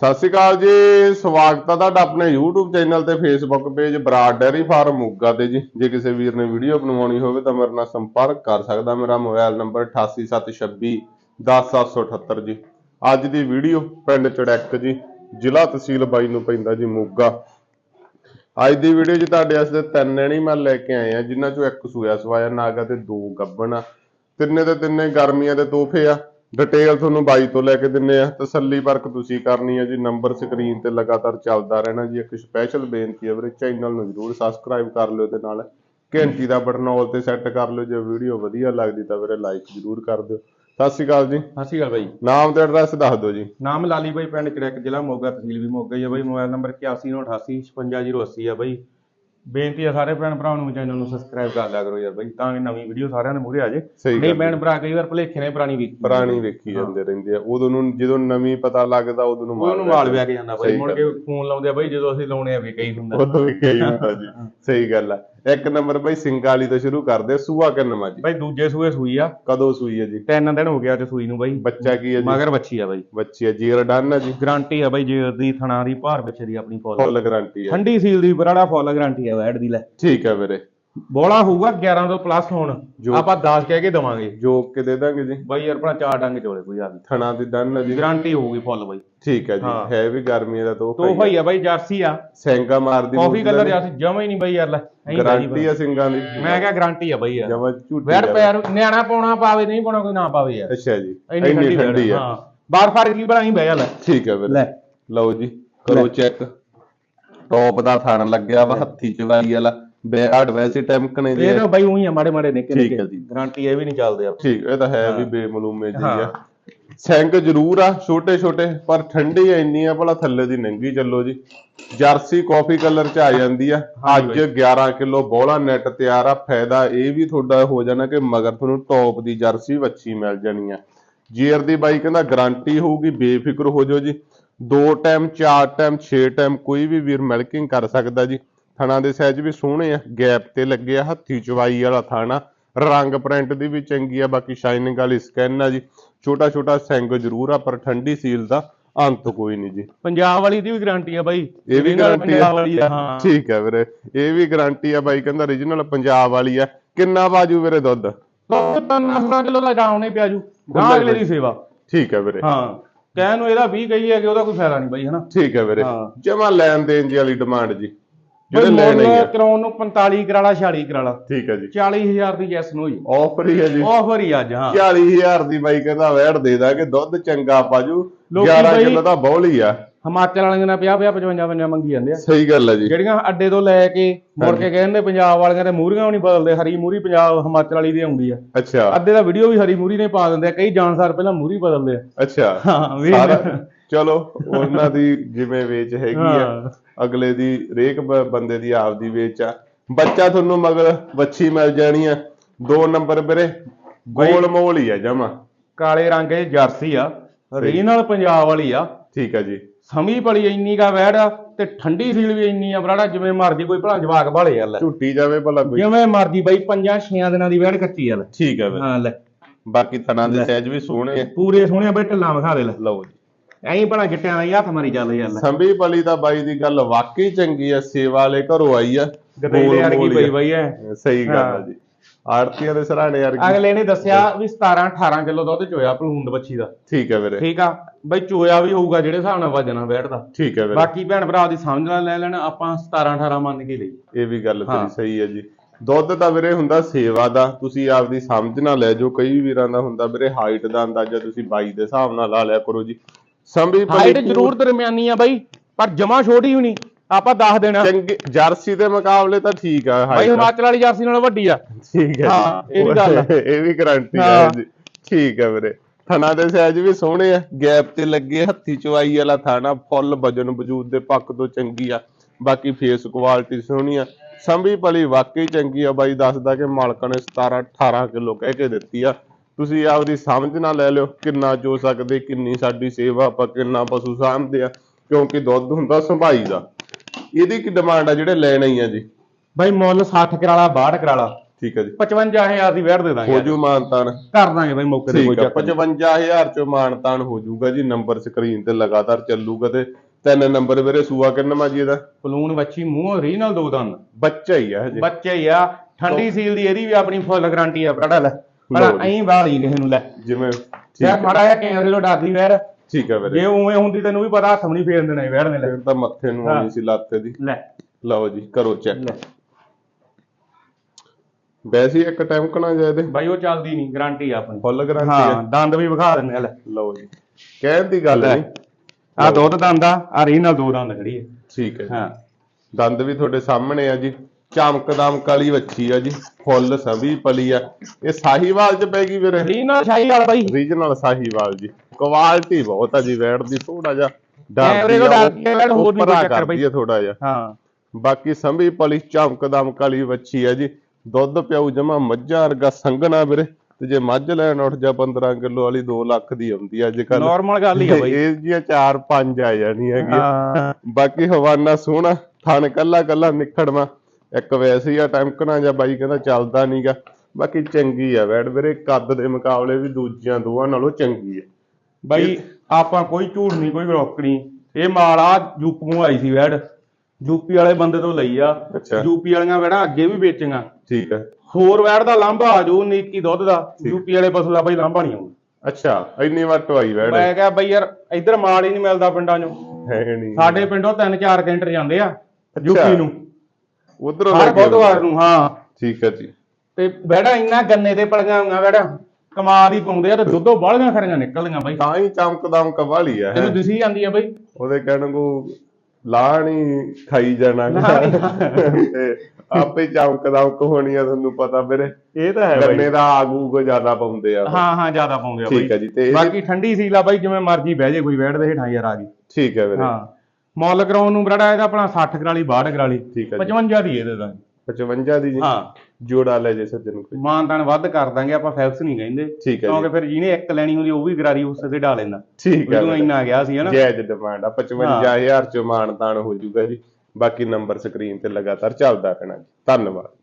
ਸਤਿ ਸ਼੍ਰੀ ਅਕਾਲ ਜੀ, ਸਵਾਗਤ ਹੈ ਤੁਹਾਡਾ ਆਪਣੇ YouTube ਚੈਨਲ ਤੇ Facebook page Brar dairy farm Moga ਤੇ ਜੀ। ਜੇ ਕਿਸੇ ਵੀਰ ਨੇ ਵੀਡੀਓ ਬਣਵਾਉਣੀ ਹੋਵੇ ਤਾਂ ਮੇਰੇ ਨਾਲ ਸੰਪਰਕ ਕਰ ਸਕਦਾ। ਮੇਰਾ ਮੋਬਾਈਲ ਨੰਬਰ 8876 10778 ਜੀ। ਅੱਜ ਦੀ ਵੀਡੀਓ ਪਿੰਡ ਚੜੈਕ ਜੀ, ਜ਼ਿਲ੍ਹਾ ਤਹਿਸੀਲ ਬਾਈ ਨੂੰ ਪੈਂਦਾ ਜੀ ਮੋਗਾ। ਅੱਜ ਦੀ ਵੀਡੀਓ 'ਚ ਤੁਹਾਡੇ ਵਾਸਤੇ ਤਿੰਨ ਐਣੀ ਐਨੀਮਲ ਲੈ ਕੇ ਆਏ ਆ, ਜਿਨ੍ਹਾਂ ਚੋਂ ਇੱਕ ਸੂਇਆ ਸਵਾਇਆ, ਨਾਗਾ ਤੇ ਦੋ ਗੱਬਣ ਆ। ਤਿੰਨੇ ਦੇ ਤਿੰਨੇ ਗਰਮੀਆਂ ਦੇ ਤੋਹਫੇ ਆ। ਡਿਟੇਲ ਤੁਹਾਨੂੰ ਬਾਈ ਤੋਂ ਲੈ ਕੇ ਦਿੰਨੇ ਆ। ਤਸੱਲੀ ਵਰਕ ਤੁਸੀਂ ਕਰਨੀ ਆ ਜੀ। ਨੰਬਰ ਸਕਰੀਨ ਤੇ ਲਗਾਤਾਰ ਚੱਲਦਾ ਰਹਿਣਾ ਜੀ। ਇੱਕ ਸਪੈਸ਼ਲ ਬੇਨਤੀ ਹੈ ਵੀਰੇ ਚੈਨਲ ਨੂੰ ਜਰੂਰ ਸਬਸਕ੍ਰਾਈਬ ਕਰ ਲਿਓ ਤੇ ਨਾਲ ਘੰਟੀ ਦਾ ਬਟਨ ਆਲ ਤੇ ਸੈੱਟ ਕਰ ਲਿਓ। ਜੇ ਵੀਡੀਓ ਵਧੀਆ ਲੱਗਦੀ ਤਾਂ ਵੀਰੇ ਲਾਈਕ ਜਰੂਰ ਕਰ ਦਿਓ। ਸਤਿ ਸ਼੍ਰੀ ਅਕਾਲ ਜੀ। ਸਤਿ ਸ਼੍ਰੀ ਅਕਾਲ ਬਾਈ। ਨਾਮ ਤੇ ਐਡਰੈਸ ਦੱਸ ਦਿਓ ਜੀ। ਨਾਮ ਲਾਲੀ ਬਾਈ ਪਿੰਡ ਚੜੈਕ ਜ਼ਿਲ੍ਹਾ ਮੋਗਾ ਤਹਿਸੀਲ ਵੀ ਮੋਗਾ ਹੀ ਆ ਬਾਈ। ਮੋਬਾਈਲ ਨੰਬਰ 8188 55080 ਆ ਬਾਈ। ਬੇਨਤੀ ਆ ਸਾਰੇ ਭੈਣ ਭਰਾਵਾਂ ਨੂੰ ਚੈਨਲ ਨੂੰ ਸਬਸਕ੍ਰਾਈਬ ਕਰ ਲਿਆ ਕਰੋ ਯਾਰ ਬਾਈ ਤਾਂ ਕਿ ਨਵੀਂ ਵੀਡੀਓ ਸਾਰਿਆਂ ਦੇ ਮੂਹਰੇ ਆ ਜੇ। ਸਹੀ ਨਹੀਂ ਗੱਲ ਭੈਣ ਭਰਾ ਕਈ ਵਾਰ ਭੁਲੇਖੇ ਨੇ ਪੁਰਾਣੀ ਵੀ ਪੁਰਾਣੀ ਵੇਖੀ ਜਾਂਦੇ ਰਹਿੰਦੇ ਆ। ਉਦੋਂ ਨੂੰ ਜਦੋਂ ਨਵੀਂ ਪਤਾ ਲੱਗਦਾ ਉਦੋਂ ਨੂੰ ਉਹਨੂੰ ਮਾਲ ਵਿਆ ਕੇ ਜਾਂਦਾ ਬਾਈ ਸਹੀ ਮੁੜ ਕੇ ਫੋਨ ਲਾਉਂਦੇ ਆ ਬਾਈ ਜਦੋਂ ਅਸੀਂ ਲਾਉਣੇ ਆ ਵੀ ਕਈ ਹੁੰਦਾ। ਉਦੋਂ ਵੀ ਕਹੀ ਹੁੰਦਾ ਜੀ। ਸਹੀ ਗੱਲ ਆ ਇੱਕ ਨੰਬਰ ਬਈ ਸਿੰਘਾਂ ਵਾਲੀ ਤੋਂ ਸ਼ੁਰੂ ਕਰਦੇ ਆ, ਸੂਆ ਕਿੰਨਵਾਂ ਜੀ ਬਾਈ ਦੂਜੇ ਸੂਏ ਸੂਈ ਆ। ਕਦੋਂ ਸੂਈ ਹੈ ਜੀ? ਤਿੰਨ ਦਿਨ ਹੋ ਗਿਆ ਤੇ ਸੂਈ ਨੂੰ ਬਾਈ। ਬੱਚਾ ਕੀ ਹੈ ਜੀ? ਮਗਰ ਬੱਚੀ ਆ ਬਾਈ। ਬੱਚੀ ਹੈ ਜੀਰ ਡਨ ਹੈ ਜੀ? ਗਾਰੰਟੀ ਆ ਬਾਈ ਜੇ ਦੀ ਥਣਾ ਦੀ ਭਾਰ ਬੱਚੇ ਦੀ ਆਪਣੀ ਫੁੱਲ। ਗਾਰੰਟੀ ਹੈ ਠੰਡੀ ਸੀਲ ਦੀ ਬਰਾੜਾ ਫੁੱਲ ਗਾਰੰਟੀ ਆ ਵੈਡ ਦੀ ਲੈ। ਠੀਕ ਹੈ ਵੀਰੇ। ਬੋਲਾ ਹੋਊਗਾ 11 ਤੋਂ ਪਲੱਸ ਹੁਣ। ਜੋ- ਆਪਾਂ 10 ਕਹਿ ਕੇ ਦਵਾਂਗੇ। ਜੋਕ ਕੇ ਦੇ ਦਾਂਗੇ ਜੀ। ਬਾਈ ਯਾਰ ਆਪਣਾ ਚਾਰ ਡੰਗ ਚੋਲੇ ਕੋਈ ਆ ਵੀ ਥਣਾ ਦੀ ਡਨ ਜੀ ਗਾਰੰਟੀ ਹੋਊਗੀ ਫੁੱਲ ਬਾਈ। ਠੀਕ ਹੈ ਜੀ। ਹਾਂ। ਹੈ ਵੀ ਗਰਮੀ ਦਾ ਤੋਹਫਾ ਤੋਹਫਾ ਹੀ ਆ। ਬਾਈ ਜਰਸੀ ਆ। ਸੈਂਗਾ ਮਾਰਦੀ ਕਾਫੀ ਕਲਰ ਜਰਸੀ ਜਮਾ ਹੀ ਨਹੀਂ ਬਾਈ ਯਾਰ ਲੈ। ਐਂ ਹੀ ਬਾਈ ਗਾਰੰਟੀ ਹੈ ਸਿੰਘਾਂ ਦੀ। ਮੈਂ ਕਿਹਾ ਗਾਰੰਟੀ ਆ ਬਾਈ ਯਾਰ। ਜਮਾ ਝੂਠੀ ਗੱਲ। ਪੈਰ ਨਿਆਣਾ ਪਾਉਣਾ ਪਾਵੇ ਨਹੀਂ ਪਾਉਣਾ ਕੋਈ ਨਾ ਪਾਵੇ ਯਾਰ। ਅੱਛਾ ਜੀ। ਇੰਨੀ ਠੰਡੀ ਵੈੜ, ਹੈ। ਬਾਰ ਫਾਰ ਕੀ ਬਣਾਈ ਬਹਿ ਜਾ ਲੈ। ਠੀਕ ਹੈ ਵੀਰੇ। ਲੈ। ਲਓ ਜੀ ਕਰੋ ਚੈੱਕ। ਟੌਪ ਦਾ ਥਣ ਲੱਗਿਆ ਵਾ ਹੱਥੀ ਚਵਾਈ ਵਾਲਾ। ਬੈਡ ਵੈਸੇ ਟੈਮਕਣੇ ਦੀ ਇਹ ਹੈ। ਤਾਂ ਬਾਈ ਉਹੀ ਆ ਮਾੜੇ ਮਾੜੇ ਨਿੱਕੇ ਠੀਕ ਨਿੱਕੇ। ਹੈ ਜੀ। ਗਾਰੰਟੀ ਇਹ ਵੀ ਨਹੀਂ ਚੱਲਦੇ ਆ ਠੀਕ ਇਹ ਤਾਂ ਹੈ ਵੀ ਬੇਮਲੂਮੇ ਜੀ। ਆ। ਸਿੰਘ ਜ਼ਰੂਰ ਆ ਛੋਟੇ ਛੋਟੇ ਪਰ ਠੰਡੀ ਇੰਨੀ ਆ ਭਲਾ ਥੱਲੇ ਦੀ ਨੰਗੀ ਚੱਲੋ ਜੀ। ਜਰਸੀ ਕਾਫੀ ਕਲਰ ਚ ਆ ਜਾਂਦੀ ਆ। ਅੱਜ 11 ਕਿਲੋ ਬੋਲਾ ਨੈਟ ਤਿਆਰ ਆ। ਫਾਇਦਾ ਇਹ ਵੀ ਤੁਹਾਡਾ ਹੋ ਜਾਣਾ ਕਿ ਮਗਰ ਤੁਹਾਨੂੰ ਟੌਪ ਦੀ ਜਰਸੀ ਵੱਛੀ ਮਿਲ ਜਾਣੀ ਆ। ਜੀਆਰ ਦੀ ਬਾਈ ਕਹਿੰਦਾ ਗਾਰੰਟੀ ਹੋਊਗੀ ਬੇਫਿਕਰ ਹੋ ਜਾਓ ਜੀ। ਦੋ ਟਾਈਮ ਚਾਰ ਟਾਈਮ 6 ਟਾਈਮ ਕੋਈ ਵੀ ਵੀਰ ਮਿਲਕਿੰਗ ਕਰ ਸਕਦਾ ਜੀ। ਥਣਾ ਦੇ ਸਾਈਜ਼ ਵੀ ਸੋਹਣੇ ਆ ਗੈਪ ਤੇ ਲੱਗੇ ਆ ਹੱਥੀ ਚਵਾਈ ਵਾਲਾ ਥਾਣਾ ਰੰਗ ਪ੍ਰਿੰਟ ਦੀ ਵੀ ਚੰਗੀ ਆ ਬਾਕੀ ਸ਼ਾਈਨਿੰਗ ਵਾਲੀ ਸਕੈਨ ਆ ਜੀ। ਛੋਟਾ ਛੋਟਾ ਸਿੰਗ ਜ਼ਰੂਰ ਆ ਪਰ ਠੰਡੀ ਸੀਲ ਦਾ ਅੰਤ ਕੋਈ ਨਹੀਂ ਜੀ। ਪੰਜਾਬ ਵਾਲੀ ਦੀ ਵੀ ਗਾਰੰਟੀ ਆ ਬਾਈ। ਇਹ ਵੀ ਗਾਰੰਟੀ ਵਾਲੀ ਆ। ਆ ਹਾਂ। ਠੀਕ ਹੈ ਵੀਰੇ ਇਹ ਵੀ ਗਾਰੰਟੀ ਆ ਬਾਈ ਕਹਿੰਦਾ origignal ਪੰਜਾਬ ਵਾਲੀ ਆ। ਕਿੰਨਾ ਬਾਜੂ ਵੀਰੇ ਦੁੱਧ? ਦੁੱਧ ਤਾਂ 15 ਕਿਲੋ ਦਾ ਡਾਉਣ ਹੀ ਪਿਆ ਜੂ। ਗਾਂ ਅਗਲੇ ਦੀ ਸੇਵਾ। ਠੀਕ ਹੈ ਵੀਰੇ। ਹਾਂ ਕਹਿਣ ਨੂੰ ਇਹਦਾ 20 ਕਹੀ ਹੈ ਕਿ ਉਹਦਾ ਕੋਈ ਫਾਇਦਾ ਨਹੀਂ ਬਾਈ ਹਨਾ? ਠੀਕ ਹੈ ਵੀਰੇ। ਜਮਾ ਲੈਣ ਦੇਣ ਦੀ ਵਾਲੀ ਡਿਮਾਂਡ ਜੀ। ਜਿਹੜੇ ਲੈਣੇ ਮੁੱਲ ਆ। ਕਰਾਉਣ ਨੂੰ 45 ਕਰਾਲਾ 46 ਕਰਾਲਾ। ਠੀਕ ਹੈ ਜੀ। 40000 ਦੀ ਜੈਸ ਨੂੰ ਹੋਈ ਆਫਰ ਹੀ ਹੈ ਜੀ। ਆਫਰ ਹੀ ਅੱਜ ਹਾਂ। 40000 ਦੀ ਬਾਈ ਕਹਿੰਦਾ ਵੈੜ ਦੇ ਦਾਂਗੇ ਦੁੱਧ ਚੰਗਾ ਪਾਜੂ ਲੋਕੀ 11 ਬਾਈ- ਕਿਲੋ ਦਾ ਬੌਲੀ ਆ। ਹਿਮਾਚਲ ਵਾਲਿਆਂ ਨਾਲ 50 50 55 55 ਮੰਗੀ ਜਾਂਦੇ ਆ। ਸਹੀ ਗੱਲ ਹੈ ਜੀ। ਜਿਹੜੀਆਂ ਅੱਡੇ ਤੋਂ ਲੈ ਕੇ ਮੁੜ ਕੇ ਕਹਿੰਦੇ ਪੰਜਾਬ ਵਾਲਿਆਂ ਦੇ ਮੂਹਰੀਆਂ ਵੀ ਨਹੀਂ ਬਦਲਦੇ ਹਰੀ ਮੂਹਰੀ ਪੰਜਾਬ ਹਿਮਾਚਲ ਵਾਲੀ ਦੀ ਆਉਂਦੀ ਆ। ਅੱਛਾ। ਅੱਧੇ ਦਾ ਵੀਡੀਓ ਵੀ ਹਰੀ ਮੂਹਰੀ ਨੇ ਪਾ ਦਿੰਦੇ ਆ ਕਈ ਜਾਣਸਾਰ ਪਹਿਲਾਂ ਮੂਹਰੀ ਬਦਲਦੇ ਆ। ਅੱਛਾ। ਹਾਂ ਚਲੋ ਉਹਨਾਂ ਦੀ ਜਿਵੇਂ ਵੇਚ ਹੈਗੀ ਆ। ਅਗਲੇ ਦੀ ਰੇਕ ਬੰਦੇ ਦੀ ਆਪਦੀ ਵੇਚ ਆ। ਬੱਚਾ ਤੁਹਾਨੂੰ ਮਗਰ ਵੱਛੀ ਮਿਲ ਜਾਣੀ ਆ। ਦੋ ਨੰਬਰ ਵੀਰੇ ਗੋਲ ਮੋਲ ਹੀ ਆ ਜਮਾ। ਕਾਲੇ ਰੰਗ ਦੀ ਜਰਸੀ ਆ ਰੀਜਨਲ ਪੰਜਾਬ ਵਾਲੀ ਆ। ਠੀਕ ਆ ਜੀ। ਸਮੀ ਭਲੀ ਇੰਨੀ ਕਾ ਵੈੜ ਆ ਤੇ ਠੰਡੀ ਸੀਲ ਵੀ ਇੰਨੀ ਆ ਬਰਾੜਾ ਜਿਵੇਂ ਮਰਜ਼ੀ ਕੋਈ ਭਲਾ ਜਵਾਕ ਭਾਲੇ ਆ ਲੈ। ਝੁੱਟੀ ਜਾਵੇ ਭਲਾ ਕੋਈ। ਜਿਵੇਂ ਮਰਜ਼ੀ ਬਾਈ ਪੰਜਾਂ ਛੇਆਂ ਦਿਨਾਂ ਦੀ ਵੈੜ ਕੱਚੀ ਆ ਲੈ। ਠੀਕ ਆ ਵੀਰੇ ਹਾਂ ਲੈ। ਬਾਕੀ ਥਣਾ ਦੇ ਸਾਈਜ਼ ਵੀ ਸੋਹਣੇ ਆ। ਪੂਰੇ ਸੋਹਣੇ ਬਈ ਢਿੱਲਾਂ ਵਿਖਾ ਦੇ ਲੈ। ਲਓ ਜੀ। ਐਂ ਭਲਾ ਗਿੱਟਿਆਂ ਦਾ ਹੀ ਹੱਥ ਮਾਰੀ ਚੱਲ ਯਾਰ ਲੈ। ਸੰਭੀ ਪਲੀ ਦਾ ਬਾਈ ਦੀ ਗੱਲ ਵਾਕਈ ਚੰਗੀ ਆ ਸੇਵਾ ਵਾਲੇ ਘਰੋਂ ਆਈ ਆ। ਗਦੇਲੇ ਵਰਗੀ ਹੀ ਪਈ। ਬਈ ਐ। ਸਹੀ ਗੱਲ ਆ ਹਾਂ। ਜੀ ਆੜਤੀਆਂ ਦੇ ਸਰਾਣੇ ਵਰਗੀ। ਅਗਲੇ ਨੇ ਦੱਸਿਆ ਵੀ 17 18 ਕਿਲੋ ਦੁੱਧ ਚੋਇਆ ਭਲੂੰਦ ਬੱਚੀ ਦਾ। ਠੀਕ ਹੈ ਵੀਰੇ। ਠੀਕ ਆ? ਬਈ ਚੋਇਆ ਵੀ ਹੋਊਗਾ ਜਿਹੜੇ ਹਿਸਾਬ ਨਾਲ ਵਜਣਾ ਬੈਠਦਾ। ਠੀਕ ਹੈ ਵੀਰੇ। ਬਾਕੀ ਭੈਣ ਭਰਾ ਦੀ ਸਮਝ ਨਾਲ ਲੈ ਲੈਣ ਆਪਾਂ 17 18 ਮੰਨ ਕੇ ਲਈ। ਇਹ ਵੀ ਗੱਲ। ਤੇਰੀ ਸਹੀ ਹੈ ਜੀ। ਦੁੱਧ ਤਾਂ ਵੀਰੇ ਹੁੰਦਾ ਸੇਵਾ ਦਾ। ਤੁਸੀਂ ਆਪਦੀ ਸਮਝ ਨਾਲ ਲੈ ਜਾਓ ਕਈ ਵੀਰਾਂ ਦਾ ਹੁੰਦਾ ਵੀਰੇ ਹਾਈਟ ਦਾ ਅੰਦਾਜ਼ਾ ਤੁਸੀਂ ਬਾਈ ਦੇ ਹਿਸਾਬ ਨਾਲ ਲਾ ਲਿਆ ਕਰੋ ਜੀ। ਸੰਭੀ ਹਾਈਟ ਜ਼ਰੂਰ ਦਰਮਿਆਨੀ ਆ ਬਾਈ ਪਰ ਜਮਾ ਛੋਟੀ ਨਹੀਂ ਆਪਾਂ ਦੱਸ ਦੇਣਾ ਚੰਗੇ ਜਰਸੀ ਦੇ ਮੁਕਾਬਲੇ ਤਾਂ ਠੀਕ ਆ ਬਾਈ। ਹਿਮਾਚਲ ਵਾਲੀ ਜਰਸੀ ਨਾਲੋਂ ਵੱਡੀ ਆ ਠੀਕ ਹੈ ਹਾਂ, ਜੀ। ਇਹ ਵੀ ਗੱਲ ਆ। ਇਹ ਵੀ ਗਾਰੰਟੀ ਹੈ। ਜੀ ਠੀਕ ਹੈ ਵੀਰੇ ਥਣਾ ਦੇ ਸਾਈਜ਼ ਵੀ ਸੋਹਣੇ ਆ ਗੈਪ ਤੇ ਲੱਗੇ ਹੱਥੀ ਚਵਾਈ ਵਾਲਾ ਥਾਣਾ ਫੁੱਲ ਵਜਨ ਵਜੂਦ ਦੇ ਪੱਕ ਤੋਂ ਚੰਗੀ ਆ ਬਾਕੀ ਫੇਸ ਕੁਆਲਿਟੀ ਸੋਹਣੀ ਆ ਸੰਭੀ ਪਲੀ ਵਾਕਈ ਚੰਗੀ ਆ ਬਾਈ ਦੱਸਦਾ ਕਿ ਮਾਲਕਾਂ ਨੇ 17 18 ਕਿਲੋ ਕਹਿ ਕੇ ਦਿੱਤੀ ਆ ਤੁਸੀਂ ਆਪਦੀ ਸਮਝ ਨਾਲ ਲੈ ਲਿਓ ਕਿੰਨਾ ਚੋ ਸਕਦੇ ਕਿੰਨੀ ਸਾਡੀ ਸੇਵਾ ਆਪਾਂ ਕਿੰਨਾ ਪਸ਼ੂ ਸਾਂਭਦੇ ਆ ਕਿਉਂਕਿ ਦੁੱਧ ਹੁੰਦਾ ਸੰਭਾਈ ਦਾ ਇਹਦੀ ਕੀ ਡਿਮਾਂਡ ਆ ਜਿਹੜੇ ਲੈਣ ਆਈ ਆ ਜੀ? ਬਾਈ ਮੁੱਲ 60 ਕਰਾਲਾ 62 ਕਰਾਲਾ। ਠੀਕ ਹੈ ਜੀ। 55000 ਦੀ ਵੈਟ ਦੇ ਦਾਂਗੇ। ਹੋ ਜੂ ਮਾਨਤਾਨ ਕਰ ਦਾਂਗੇ ਬਾਈ ਮੌਕੇ ਤੇ ਕੋਈ ਹੈ ਚੱਕਰ ਨੀ। 55000 ਚੋਂ ਮਾਨਤਾਨ ਹੋ ਜਾਊਗਾ ਜੀ ਨੰਬਰ ਸਕਰੀਨ ਤੇ ਲਗਾਤਾਰ ਚੱਲੂਗਾ ਤੇ ਤਿੰਨ ਨੰਬਰ ਵੀਰੇ ਸੂਆ ਕਿੰਨਾ ਜੀ ਇਹਦਾ? ਪਲੂਨ ਬੱਚੀ ਮੂੰਹ ਰੀਨਲ ਦੋ ਦੰਦ। ਬੱਚਾ ਹੀ ਆ ਹਜੇ। ਬੱਚੇ ਹੀ ਆ। ਠੰਡੀ ਸੀਲ ਦੀ ਇਹਦੀ ਵੀ ਆਪਣੀ ਫੁੱਲ ਗਾਰੰਟੀ ਆ ਬੜਾ ਲੈ। ਪਰ। ਐਂ ਬਾਹਲੀ ਕਿਸੇ ਨੂੰ ਲੈ। ਜਿਵੇਂ ਠੀਕ ਮਾੜਾ ਜਿਹਾ ਕੈਮਰੇ ਤੋਂ ਡਰਦੀ ਵੈਰ ਠੀਕ ਹੈ ਵੀਰੇ। ਜੇ ਉਵੇਂ ਹੁੰਦੀ ਤੈਨੂੰ ਵੀ ਪਤਾ ਹੱਥ ਵੀ ਨਹੀਂ ਫੇਰਨ ਦੇਣਾ ਵੈਰ ਨੇ ਲੈ ਫਿਰ ਤਾਂ ਮੱਥੇ ਨੂੰ ਆਉਣੀ ਸੀ ਲੱਤ ਦੀ। ਲੈ। ਲਓ ਜੀ ਕਰੋ ਚੈੱਕ ਲੈ। ਵੈਸੇ ਇੱਕ ਟਾਈਮ ਕਣਾ ਜਾ ਇਹਦੇ ਬਾਈ ਉਹ ਚੱਲਦੀ ਨਹੀਂ ਗਾਰੰਟੀ ਆ ਆਪਣੀ। ਫੁੱਲ ਗਾਰੰਟੀ ਹਾਂ ਦੰਦ ਵੀ ਵਿਖਾ ਦਿੰਦੇ ਆ ਲੈ। ਲਓ ਜੀ। ਕਹਿਣ ਦੀ ਗੱਲ। ਨਹੀਂ। ਆ ਦੁੱਧ ਦੰਦ ਆ ਆ ਰੀਨਲ ਦੋ ਦੰਦ ਖੜੀ ਹੈ ਠੀਕ ਹੈ ਹਾਂ। ਦੰਦ ਵੀ ਤੁਹਾਡੇ ਸਾਹਮਣੇ ਆ ਜੀ। ਚਮਕਦਮ ਕਾਲੀ ਵੱਛੀ ਆ ਜੀ। ਫੁੱਲ ਸਭੀ ਪਲੀ ਆ। ਇਹ ਸਾਹੀਵਾਲ ਚ ਪੈ ਗਈ ਵੀਰੇ। ਰੀਨਲ ਸ਼ਾਹੀ ਵਾਲਾ ਬਾਈ। ਰੀਜਨਲ ਸਾਹੀਵਾਲ ਜੀ। ਕੁਆਲਿਟੀ ਬਹੁਤ ਆ ਜੀ ਵੈੜ ਦੀ ਥੋੜਾ ਜਿਹਾ ਡਰਦੀ ਆ ਵੈੜ, ਹੋਰ ਨੀ ਕੋਈ ਚੱਕਰ ਬਈ। ਥੋੜਾ ਜਿਹਾ। ਹਾਂ। ਬਾਕੀ ਸੰਭੀ ਪਲੀ ਚਮਕਦਮ ਕਾਲੀ ਵੱਛੀ ਆ ਜੀ ਦੁੱਧ ਪਿਆਉ ਜਮਾ ਮੱਝਾਂ ਵਰਗਾ ਸੰਘਣਾ ਵੀਰੇ ਤੇ ਜੇ ਮੱਝ ਲੈਣ ਉੱਠ ਜਾ 15 ਕਿਲੋ ਵਾਲੀ 2 ਲੱਖ ਦੀ ਆਉਂਦੀ ਅੱਜ ਕੱਲ ਨਾਰਮਲ ਗੱਲ ਹੀ ਆ ਬਾਈ। ਇਹ ਜੀਆਂ 4 5 ਆ ਜਾਣੀ ਹੈਗੀ ਬਾਕੀ ਹਵਾਨਾ ਸੋਹਣਾ ਥਣ ਕੱਲਾ ਕੱਲਾ ਨਿਖੜਵਾ ਇੱਕ ਵੈਸੇ ਹੀ ਆ ਟੈਂਕਣਾ ਜਾਂ ਬਾਈ ਕਹਿੰਦਾ ਚੱਲਦਾ ਨਹੀਂਗਾ ਬਾਕੀ ਚੰਗੀ ਆ ਵੈੜ ਵੀਰੇ ਕੱਦ ਦੇ ਮੁਕਾਬਲੇ ਵੀ ਦੂਜੀਆਂ ਦੋਵਾਂ ਨਾਲੋਂ ਚੰਗੀ ਆ। ਬਾਈ ਆਪਾਂ ਕੋਈ ਝੂਠ ਨਹੀਂ ਕੋਈ ਰੋਕ ਨਹੀਂ। ਇਹ ਮਾਲ ਆ ਯੂਪੀੋਂ ਆਈ ਸੀ ਵੈੜ। ਯੂਪੀ ਵਾਲੇ ਬੰਦੇ ਤੋਂ ਲਈ ਆ। ਅੱਛਾ। ਯੂਪੀ ਵਾਲੀਆਂ ਵੈੜਾਂ ਅੱਗੇ ਵੀ ਵੇਚੀਆਂ। ਠੀਕ ਹੈ ਹੋਰ ਵੈੜ ਦਾ ਲਾਂਭਾ ਆ ਜੂ ਨੀਕੀ ਦੁੱਧ ਦਾ। ਯੂਪੀ ਵਾਲੇ ਪਸ਼ੂ ਦਾ ਬਾਈ ਲਾਂਭਾ ਨਹੀਂ ਆਉਂਦਾ ਅੱਛਾ ਇੰਨੀ ਵਾਰ ਟਵਾਈ ਵੈੜ। ਮੈਂ ਕਿਹਾ ਬਈ ਯਾਰ ਇੱਧਰ ਮਾਲ ਹੀ ਨਹੀਂ ਮਿਲਦਾ ਪਿੰਡਾਂ 'ਚੋਂ। ਹੈ ਨਹੀਂ ਸਾਡੇ ਪਿੰਡੋਂ 3-4 ਕੈਂਟਰ ਜਾਂਦੇ ਆ ਯੂਪੀ ਨੂੰ। ਉਧਰੋਂ ਹਰ ਬੁੱਧਵਾਰ ਨੂੰ ਹਾਂ। ਠੀਕ ਹੈ ਜੀ। ਤੇ ਵੈੜਾਂ ਇੰਨਾ ਗੰਨੇ ਤੇ ਪਲੀਆਂ ਹੋਈਆਂ ਵੈੜਾਂ। ਕਮਾਲ ਹੀ ਪਾਉਂਦੇ ਆ ਤੇ ਦੁੱਧੋਂ ਬਾਹਲੀਆਂ ਖਰੀਆਂ ਨਿਕਲਦੀਆਂ ਬਾਈ। ਤਾਂ ਹੀ ਚਮਕਦਮ ਕਵਾਲੀ ਆ ਤੈਨੂੰ ਹੈਂ। ਦਿਸੀ ਜਾਂਦੀ ਆ ਬਾਈ। ਉਹਦੇ ਕਹਿਣ ਨੂੰ ਲਾਣੀ ਖਾਈ ਜਾਣਾ। ਤੇ ਆਪੇ ਚਮਕਦਮ ਹੋਣੀ ਆ ਤੁਹਾਨੂੰ ਪਤਾ ਵੀਰੇ ਇਹ ਤਾਂ ਗੰਨੇ ਦਾ ਆਗੂ ਕੋ ਜ਼ਿਆਦਾ ਪਾਉਂਦੇ ਆ। ਹਾਂ ਹਾਂ ਜ਼ਿਆਦਾ ਪਾਉਂਦੇ ਆ ਬਾਈ। ਠੀਕ ਹੈ ਜੀ ਤੇ ਬਾਕੀ ਠੰਡੀ ਸੀਲ ਆ ਬਾਈ ਜਿਵੇਂ ਮਰਜ਼ੀ ਬਹਿ ਜੇ ਕੋਈ ਬੈਠ ਦੇ ਹੇਠਾਂ ਯਾਰ ਆ ਗਈ ਠੀਕ ਹੈ ਵੀਰੇ। ਹਾਂ। ਮੁੱਲ ਕਰਾਉਣ ਨੂੰ ਬੜਾ ਇਹਦਾ ਆਪਣਾ 60 ਕਰਾਲੀ 62 ਕਰਾਲੀ। ਠੀਕ ਹੈ ਜੀ। 55 ਦੀ ਇਹਦੇ ਦਾ। 55 ਦੀ ਜੀ ਹਾਂ। ਜੋੜਾ ਲੈ ਜੇ ਸੱਜਣ ਕੋਈ। ਮਾਨਤਾਨ ਵੱਧ ਕਰ ਦਾਂਗੇ ਆਪਾਂ ਫੈਕਸ ਨਹੀਂ ਕਹਿੰਦੇ। ਠੀਕ ਹੈ ਕਿਉਂਕਿ ਫਿਰ ਜਿਹਨੇ ਇੱਕ ਲੈਣੀ ਹੁੰਦੀ ਉਹ ਵੀ ਗਰਾਰੀ ਉਸ ਤੇ ਢਾ ਲੈਂਦਾ। ਠੀਕ ਹੈ ਵੀਰੇ। ਇੰਨਾ ਗਿਆ ਸੀ ਹਨਾ। ਜਾਇਜ਼ ਡਿਮਾਂਡ ਆ 55000 ਚ ਮਾਨਤਾਨ ਹੋ ਜਾਊਗਾ ਜੀ। ਬਾਕੀ ਨੰਬਰ ਸਕਰੀਨ ਤੇ ਲਗਾਤਾਰ ਚੱਲਦਾ ਰਹਿਣਾ ਜੀ। ਧੰਨਵਾਦ।